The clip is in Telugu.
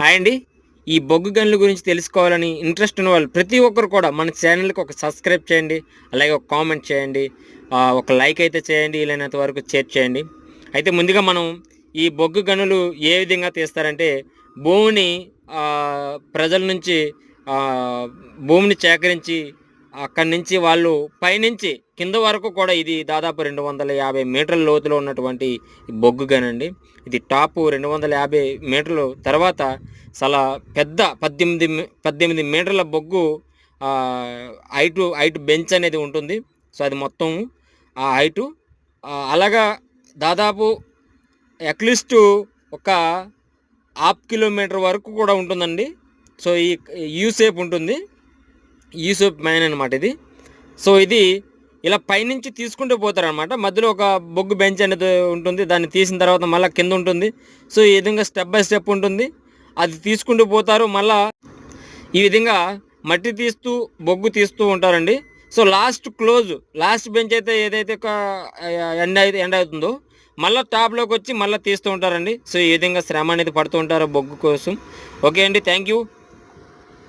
హాయ్ అండి. ఈ బొగ్గు గన్ల గురించి తెలుసుకోవాలని ఇంట్రెస్ట్ ఉన్న వాళ్ళు ప్రతి ఒక్కరు కూడా మన ఛానల్కి ఒక సబ్స్క్రైబ్ చేయండి. అలాగే ఒక కామెంట్ చేయండి. ఒక లైక్ అయితే చేయండి. వీలైనంత వరకు షేర్ చేయండి. అయితే ముందుగా మనం ఈ బొగ్గు గనులు ఏ విధంగా తీస్తారంటే భూమిని ప్రజల నుంచి భూమిని సేకరించి అక్కడి నుంచి వాళ్ళు పైనుంచి కింద వరకు కూడా ఇది దాదాపు రెండు వందల యాభై మీటర్ల లోతులో ఉన్నటువంటి బొగ్గు గనండి ఇది టాప్ రెండు వందల యాభై మీటర్లు. తర్వాత చాలా పెద్ద పద్దెనిమిది పద్దెనిమిది మీటర్ల బొగ్గు ఆ, హైటు హైట్ బెంచ్ అనేది ఉంటుంది. సో అది మొత్తం ఆ హైటు. అలాగా దాదాపు అట్లీస్ట్ ఒక హాఫ్ కిలోమీటర్ వరకు కూడా ఉంటుందండి. సో ఈ యూ షేప్ ఉంటుంది. యూ మైన్ అనమాట ఇది. సో ఇది ఇలా పైనుంచి తీసుకుంటూ పోతారనమాట మధ్యలో ఒక బొగ్గు బెంచ్ అనేది ఉంటుంది. దాన్ని తీసిన తర్వాత మళ్ళీ కింద ఉంటుంది. సో ఈ విధంగా స్టెప్ బై స్టెప్ ఉంటుంది. అది తీసుకుంటూ పోతారు. మళ్ళా ఈ విధంగా మట్టి తీస్తూ బొగ్గు తీస్తూ ఉంటారండి. So last close last bench అయితే ఏదైతే ఒక ఎండ్ అయితే ఎండ్ అవుతుందో మళ్ళీ టాప్లోకి వచ్చి మళ్ళీ తీస్తూ ఉంటారండి. సో ఈ విధంగా శ్రమ అనేది పడుతూ ఉంటారు బొగ్గు కోసం. ఓకే అండి. Thank you.